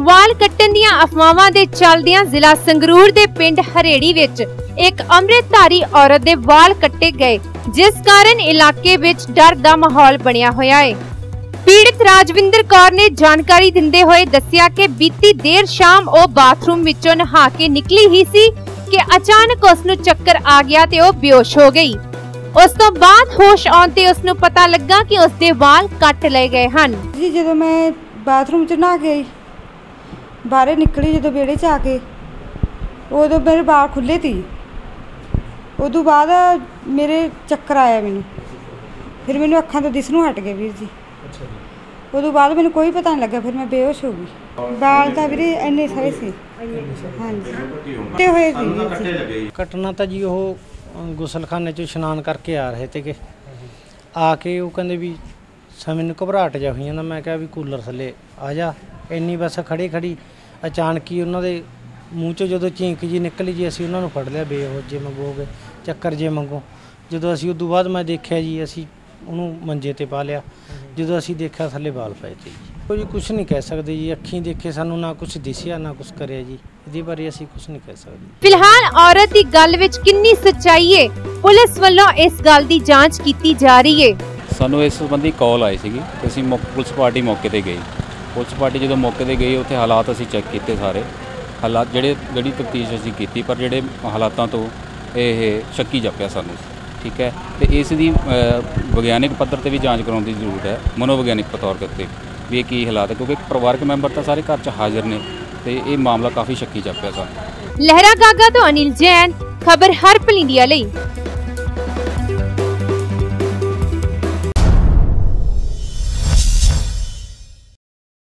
ਵਾਲ ਕੱਟਣ ਦੀਆਂ ਅਫਵਾਹਾਂ ਦੇ ਚੱਲਦਿਆਂ ਜ਼ਿਲ੍ਹਾ ਸੰਗਰੂਰ ਦੇ ਪਿੰਡ ਹਰੇੜੀ ਵਿੱਚ ਇੱਕ ਅੰਮ੍ਰਿਤਧਾਰੀ ਔਰਤ ਦੇ ਵਾਲ ਕੱਟੇ ਗਏ, ਜਿਸ ਕਾਰਨ ਇਲਾਕੇ ਵਿੱਚ ਡਰ ਦਾ ਮਾਹੌਲ ਬਣਿਆ ਹੋਇਆ ਹੈ। ਪੀੜਤ ਰਾਜਵਿੰਦਰ ਕੌਰ ਨੇ ਜਾਣਕਾਰੀ ਦਿੰਦੇ ਹੋਏ ਦੱਸਿਆ ਕਿ ਬੀਤੀ ਦੇਰ ਸ਼ਾਮ ਉਹ ਬਾਥਰੂਮ ਵਿੱਚੋਂ ਨਹਾ ਕੇ ਨਿਕਲੀ ਹੀ ਸੀ ਕਿ ਅਚਾਨਕ ਉਸ ਨੂੰ ਚੱਕਰ ਆ ਗਿਆ ਤੇ ਉਹ ਬੇਹੋਸ਼ ਹੋ ਗਈ। ਉਸ ਤੋਂ ਬਾਅਦ ਹੋਸ਼ ਆਉਣ ਤੇ ਉਸ ਨੂੰ ਪਤਾ ਲੱਗਾ ਕਿ ਉਸ ਦੇ ਵਾਲ ਕੱਟ ਲਏ ਗਏ ਹਨ। ਜੀ, ਜਦੋਂ ਮੈਂ ਬਾਥਰੂਮ 'ਚ ਨਹਾ ਗਈ ਬਾਹਰੇ ਨਿਕਲੀ ਜਦੋਂ ਵਿਹੜੇ 'ਚ ਆ ਕੇ ਉਦੋਂ ਮੇਰੇ ਵਾਲ ਖੁੱਲੇ ਤੀ ਉਦੋਂ ਬਾਅਦ ਮੇਰੇ ਚੱਕਰ ਆਇਆ ਮੈਨੂੰ। ਫਿਰ ਮੈਨੂੰ ਅੱਖਾਂ ਤੋਂ ਦਿਸਣੋਂ ਹਟ ਗਏ ਵੀਰ ਜੀ। ਉਦੋਂ ਬਾਅਦ ਮੈਨੂੰ ਕੋਈ ਪਤਾ ਨਹੀਂ ਲੱਗਾ ਫਿਰ ਮੈਂ ਬੇਹੋਸ਼ ਹੋ ਗਈ। ਵਾਲ ਤਾਂ ਵੀਰੇ ਇੰਨੇ ਸਾਰੇ ਸੀ। ਹਾਂਜੀ। ਤੇ ਹੋਏ ਸੀ। ਜੀ। ਘਟਨਾ ਤਾਂ ਜੀ ਉਹ ਗੁਸਲਖਾਨੇ 'ਚ ਇਸ਼ਨਾਨ ਕਰਕੇ ਆ ਰਹੇ ਤੇਗੇ ਆ ਕੇ ਉਹ ਕਹਿੰਦੇ ਵੀ ਸਮੇਂ ਨੂੰ ਘਬਰਾਹਟ ਜਾ ਹੋਈ ਜਾਂਦਾ। ਮੈਂ ਕਿਹਾ ਵੀ ਕੂਲਰ ਥੱਲੇ ਆ ਜਾ। ਇੰਨੀ ਬਸ ਖੜੀ ਖੜੀ ਅਚਾਨਕ ਹੀ ਉਹਨਾਂ ਦੇ ਮੂੰਹ 'ਚੋਂ ਜਦੋਂ ਚੀਂਕ ਜੀ ਨਿਕਲੀ ਜੀ ਅਸੀਂ ਉਹਨਾਂ ਨੂੰ ਫੜ ਲਿਆ ਬੇਹੋਸ਼ ਜੇ ਮੰਗੋ ਗਏ ਚੱਕਰ ਜੇ ਮੰਗੋ। ਜਦੋਂ ਅਸੀਂ ਉਦੋਂ ਬਾਅਦ ਮੈਂ ਦੇਖਿਆ ਜੀ ਅਸੀਂ ਉਹਨੂੰ ਮੰਜੇ ਤੇ ਪਾ ਲਿਆ। ਜਦੋਂ ਅਸੀਂ ਦੇਖਿਆ ਥੱਲੇ ਵਾਲ ਪਏ ਤੇ ਜੀ। ਕੋਈ ਕੁਝ ਨਹੀਂ ਕਹਿ ਸਕਦੇ ਜੀ ਅੱਖੀਂ ਦੇਖੇ ਸਾਨੂੰ ਨਾ ਕੁਝ ਦਿਸਿਆ ਨਾ ਕੁਝ ਕਰਿਆ ਜੀ। ਇਹਦੇ ਬਾਰੇ ਅਸੀਂ ਕੁਝ ਨਹੀਂ ਕਹਿ ਸਕਦੇ। ਫਿਲਹਾਲ ਔਰਤ ਦੀ ਗੱਲ ਵਿੱਚ ਕਿੰਨੀ ਸੱਚਾਈ ਹੈ ਪੁਲਿਸ ਵੱਲੋਂ ਇਸ ਗੱਲ ਦੀ ਜਾਂਚ ਕੀਤੀ ਜਾ ਰਹੀ ਹੈ ਸਾਨੂੰ ਇਸ ਸੰਬੰਧੀ ਕਾਲ ਆਈ ਸੀਗੀ ਤੇ ਅਸੀਂ ਮੌ- ਪੁਲਿਸ ਪਾਰਟੀ ਮੌਕੇ ਤੇ ਗਈ ਪੁਲਿਸ ਪਾਰਟੀ ਜਦੋਂ ਮੌਕੇ ਤੇ ਗਈ ਉੱਥੇ ਹਾਲਾਤ ਅਸੀਂ ਚੈੱਕ ਕੀਤੇ ਸਾਰੇ। ਹਾਲਾਤ ਜਿਹੜੇ ਜਿਹੜੀ ਤਫਤੀਸ਼ ਅਸੀਂ ਕੀਤੀ ਪਰ ਜਿਹੜੇ ਹਾਲਾਤਾਂ ਤੋਂ ਇਹ ਸ਼ੱਕੀ ਜਾਪਿਆ ਸਾਨੂੰ। ਠੀਕ ਹੈ? ਤੇ ਇਸ ਦੀ ਅ, ਵਿਗਿਆਨਿਕ ਪੱਧਰ ਤੇ ਵੀ ਜਾਂਚ ਕਰਾਉਣ ਦੀ ਜ਼ਰੂਰਤ ਹੈ ਮਨੋਵਿਗਿਆਨਿਕ ਤੌਰ ਤੇ ਉੱਤੇ ਵੀ ਇਹ ਕੀ ਹਾਲਾਤ ਹੈ ਕਿਉਂਕਿ ਪਰਿਵਾਰਕ ਮੈਂਬਰ ਤਾਂ ਸਾਰੇ ਘਰ 'ਚ ਹਾਜ਼ਰ ਨੇ ਤੇ ਇਹ ਮਾਮਲਾ ਕਾਫੀ ਸ਼ੱਕੀ ਜਾਪਿਆ ਸਾਨੂੰ। ਲਹਿਰਾ ਗਾਗਾ ਤੋਂ ਅਨਿਲ ਜੈਨ ਖਬਰ ਹਰਪਲ ਇੰਡੀਆ ਲਈ।